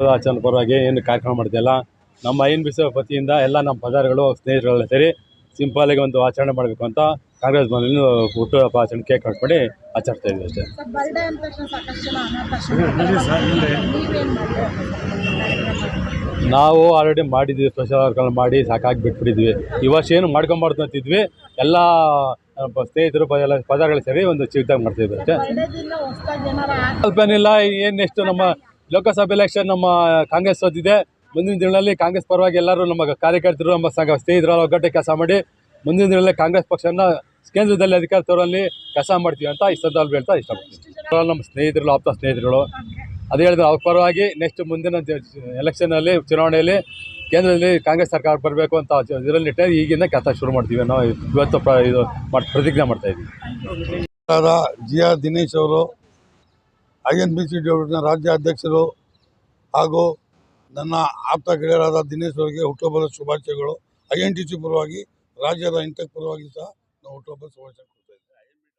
ಆಚರಣೆ ಪರವಾಗಿ ಏನು ಕಾರ್ಯಕ್ರಮ ಮಾಡ್ತಿಲ್ಲ. ನಮ್ಮ ಐನ್ ಬಿಸ ವತಿಯಿಂದ ಎಲ್ಲ ನಮ್ಮ ಪದಾರ್ಥಗಳು ಸ್ನೇಹಿತರೆಲ್ಲ ಸೇರಿ ಸಿಂಪಲ್ ಆಗಿ ಒಂದು ಆಚರಣೆ ಮಾಡಬೇಕು ಅಂತ ಕಾಂಗ್ರೆಸ್ ಬಂದು ಹುಟ್ಟು ಹಬ್ಬ ಆಚರಣೆ ಕೇಕ್ ಕಟ್ ಮಾಡಿ ಆಚರಿಸ್ತಾ ಇದ್ವಿ ಅಷ್ಟೇ. ನಾವು ಆಲ್ರೆಡಿ ಮಾಡಿದ್ವಿ ಸ್ಪೆಷಲ್ ವರ್ಕ್ಗಳನ್ನ ಮಾಡಿ ಸಾಕಾಗಿ ಬಿಟ್ಬಿಟ್ಟಿದ್ವಿ ಈ ವರ್ಷ ಏನು ಮಾಡ್ಕೊಂಬಾರ್ದು ಅಂತಿದ್ವಿ. ಎಲ್ಲ ಸ್ನೇಹಿತರು ಪ- ಎಲ್ಲ ಪದಾರ್ಥಗಳು ಸೇರಿ ಒಂದು ಚಿಕ್ಕದಾಗಿ ಮಾಡ್ತಿದ್ವಿ ಅಷ್ಟೇ. ಸ್ವಲ್ಪ ಏನಿಲ್ಲ ಏನು ನೆಕ್ಸ್ಟ್ ನಮ್ಮ ಲೋಕಸಭೆ ಎಲೆಕ್ಷನ್ ನಮ್ಮ ಕಾಂಗ್ರೆಸ್ ಸೋತಿದೆ. ಮುಂದಿನ ದಿನಗಳಲ್ಲಿ ಕಾಂಗ್ರೆಸ್ ಪರವಾಗಿ ಎಲ್ಲರೂ ನಮ್ಮ ಕಾರ್ಯಕರ್ತರು, ನಮ್ಮ ಸಂಘ ಸ್ನೇಹಿತರ ಒಗ್ಗಟ್ಟೆ ಕೆಲಸ ಮಾಡಿ ಮುಂದಿನ ದಿನಗಳಲ್ಲಿ ಕಾಂಗ್ರೆಸ್ ಪಕ್ಷನ ಕೇಂದ್ರದಲ್ಲಿ ಅಧಿಕಾರ ತೋರಲ್ಲಿ ಕೆಲಸ ಮಾಡ್ತೀವಿ ಅಂತ ಈ ಸಂದರ್ಭದಲ್ಲಿ ಹೇಳ್ತಾ ಇಷ್ಟಪಡ್ತೀನಿ. ನಮ್ಮ ಸ್ನೇಹಿತರು, ಆಪ್ತ ಸ್ನೇಹಿತರುಗಳು, ಅದೇ ಹೇಳಿದ್ರೆ ಅವ್ರ ಪರವಾಗಿ ನೆಕ್ಸ್ಟ್ ಮುಂದಿನ ಎಲೆಕ್ಷನಲ್ಲಿ ಚುನಾವಣೆಯಲ್ಲಿ ಕೇಂದ್ರದಲ್ಲಿ ಕಾಂಗ್ರೆಸ್ ಸರ್ಕಾರ ಬರಬೇಕು ಅಂತ ಇದರಲ್ಲಿ ಇಟ್ಟರೆ ಈಗಿಂದ ಕೆಲಸ ಶುರು ಮಾಡ್ತೀವಿ ನಾವು. ಇವತ್ತು ಪ್ರ, ಇದು ಪ್ರತಿಜ್ಞೆ ಮಾಡ್ತಾ ಇದ್ದೀವಿ. ಜಿ ಆರ್ ದಿನೇಶ್ ಅವರು ಐ ಎನ್ ಬಿ ಸಿ ಡಿನ ರಾಜ್ಯ ಅಧ್ಯಕ್ಷರು ಹಾಗೂ ನನ್ನ ಆಪ್ತ ಗೆಳೆಯರಾದ ದಿನೇಶ್ ಅವರಿಗೆ ಹುಟ್ಟುಹಬ್ಬದ ಶುಭಾಶಯಗಳು. ಐ ಎನ್ ಟಿ ಸಿ ಪರವಾಗಿ, ರಾಜ್ಯದ ಇಂಟೆಕ್ ಪರವಾಗಿ ಸಹ ನಾವು ಹುಟ್ಟುಹಬ್ಬದ ಶುಭಾಶಯ